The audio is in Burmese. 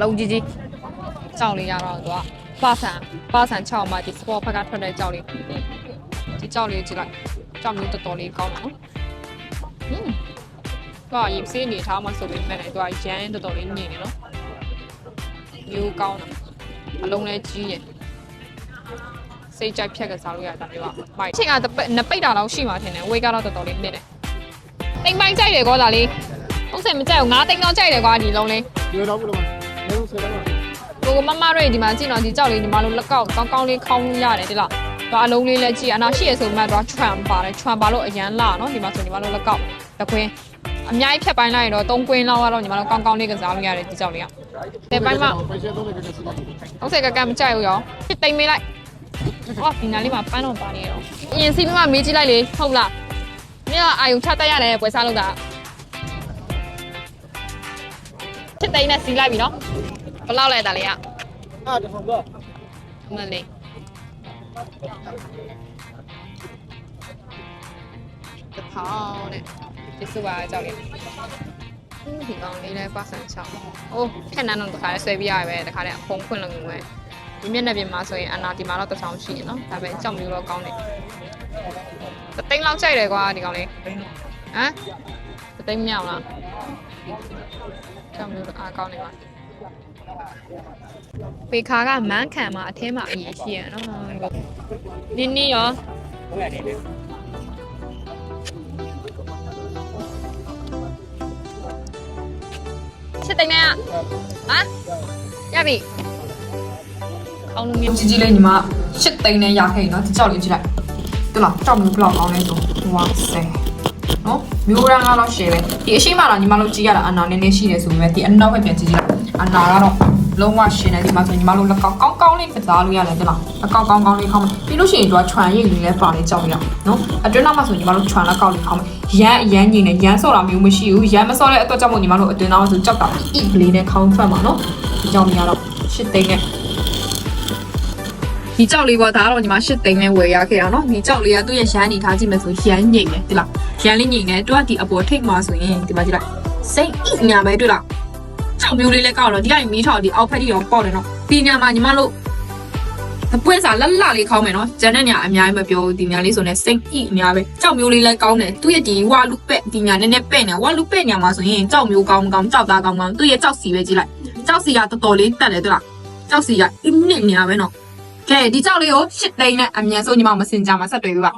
လုံးကြီးကြီးကြောင်လေးရတော့သူကပါဆန်ပါဆန်ချောက်မှဒီ sport ဘက်ကထွက်တဲ့ကြောင်လေးဒီကြောင်လေးကြည့်လိုက်ကြောင်မျိုးတော်တော်လေးကောင်းတယ်နော်ဟင်းတော့ရင်းစေးနေထားမှဆိုပေမဲ့လည်းသူကရမ်းတော်တော်လေးညင်နေနော်မျိုးကောင်းတယ်အလုံးလည်းကြီးရဲ့စိတ်ကြိုက်ဖြက်ကစားလို့ရတာမျိုးอ่ะမိုက်ချင်းကနပိတ်တာတော့ရှိမှထင်တယ်ဝေးကတော့တော်တော်လေးနစ်တယ်တိမ်ပိုင်းကြိုက်တယ်ကောဒါလေးဟုတ်စင်မကြိုက်ဘူးငါတိမ်တော့ကြိုက်တယ်ကွာဒီလုံးလေးပြောတော့ဘူးလို့ လုံးဆိုတော့ကိုကမမတို့ဒီမှာကြည့်နော်ဒီကြောက်လေးညီမတို့လက်ကောက်ကောင်းကောင်းလေးခေါင်းရတယ်တိလားတော့အလုံးလေးလည်းကြည့်အနာရှိရဆိုမှတော့ tram ပါတယ် tram ပါလို့အရန်လာနော်ဒီမှာဆိုညီမတို့လက်ကောက်တခွင်းအများကြီးဖြတ်ပိုင်းလိုက်ရင်တော့၃ကွင်းလောက်ကတော့ညီမတို့ကောင်းကောင်းလေးကစားလို့ရတယ်ဒီကြောက်လေးကဒီပိုင်းမှာဟုတ်ဆက်ကကမကြိုက်ဘူးရောတိတ်မေးလိုက်အော်ဒီနားလေးမှာပန်းတော့ပါနေရောအရင်စီးပြီးမှမေးကြည့်လိုက်လေဟုတ်လားမင်းကအာယုံချတတ်ရတယ်ပွဲစားလို့တာ ချစ်သိန်းနဲ့စီးလိုက်ပြီနော်ဘယ်လောက်လဲတာလဲကအာတဖုံတော့မလေးတဖောင်းနဲ့ဒီစပါကြောက်လေဒီကောင်လေးလည်းကွာဆန်ချောင်းအိုးဖက်နန်းတော့တခါလဲဆွဲပြရပဲတခါလဲအဖုံးခွင့်လုံငွေဒီမျက်နှာပြင်မှာဆိုရင်အနာဒီမှာတော့တဆောင်ရှိရင်နော်ဒါပဲကြောက်မျိုးတော့ကောင်းတယ်တသိန်းလောက်ကြိုက်တယ်ကွာဒီကောင်လေးဟမ်တသိန်းမြောက်လား ကြောက်မျိုးတော့အားကောင်းနေပါ။ပေခါကမန်းခံမှာအထဲမှာအရေးရှိရနော်။နင်းနီရောရှစ်သိန်းနဲ့ကဟမ်ရပြီအောင်လို့မျိုးကြီးကြီးလေးညီမရှစ်သိန်းနဲ့ရခဲ့နော်ဒီကြောက်လေးကြည့်လိုက်တူလားကြောက်မျိုးဘလောက်ကောင်းလဲဆိုဝါဆယ် နော်မျိုးရန်ကတော့ရှယ်ပဲဒီအရှိမတော့ညီမတို့ကြည့်ရတာအနာနည်းနည်းရှိတယ်ဆိုပေမဲ့ဒီအနောက်ဘက်ပြန်ကြည့်ကြည့်လိုက်အနာကတော့လုံးဝရှင်းတယ်ဒီမှာဆိုညီမတို့လက်ကောက်ကောင်းကောင်းလေးကစားလို့ရတယ်တူလားလက်ကောက်ကောင်းကောင်းလေးခေါင်းပြီးလို့ရှိရင်သူက trend ရိပ်လေးလည်းပါနေကြောက်ရအောင်နော်အတွင်းနောက်မှာဆိုညီမတို့ trend လက်ကောက်လေးခေါင်းရမ်းရမ်းညင်နေရမ်းဆော့တာမျိုးမရှိဘူးရမ်းမဆော့တဲ့အတွက်ကြောင့်မို့ညီမတို့အတွင်းနောက်ဆိုကြောက်တာအီလေးနဲ့ခေါင်းထွက်မှာနော်ဒီကြောင့်ညီကတော့ရှစ်သိန်းနဲ့ ဒီကြောက်လေးပေါ့ဒါကတော့ညီမ၈သိန်းနဲ့ဝယ်ရခဲ့တာနော်ဒီကြောက်လေးကသူ့ရဲ့ရန်နေထားကြည့်မယ်ဆိုရန်ညိမ့်တယ်ဒီလားရန်လေးညိမ့်တယ်သူကဒီအပေါ်ထိတ်မှာဆိုရင်ဒီမှာကြည့်လိုက်စိတ်ဤညာပဲတွေ့လားကြောက်မျိုးလေးလည်းကောက်တော့ဒီကမီးထောက်ဒီအောက်ဖက်ထိတော့ပေါ့တယ်နော်ဒီညာမှာညီမတို့အပွင့်စာလက်လလေးခေါင်းမယ်နော်ဂျန်နဲ့ညာအများကြီးမပြောဘူးဒီညာလေးဆိုနေစိတ်ဤအများပဲကြောက်မျိုးလေးလည်းကောင်းတယ်သူ့ရဲ့ဒီဝါလူပဲ့ဒီညာနည်းနည်းပဲ့နေဝါလူပဲ့ညာမှာဆိုရင်ကြောက်မျိုးကောင်းမကောင်းကြောက်သားကောင်းမကောင်းသူ့ရဲ့ကြောက်စီပဲကြည့်လိုက်ကြောက်စီကတော်တော်လေးတက်တယ်တွေ့လားကြောက်စီကအင်းနစ်ညာပဲနော် ကဲဒီကြောက်လေးကိုရှစ်သိန်းနဲ့အမြန်ဆုံးညီမမစင်ကြမှာဆက်တွေ့ပြီပါ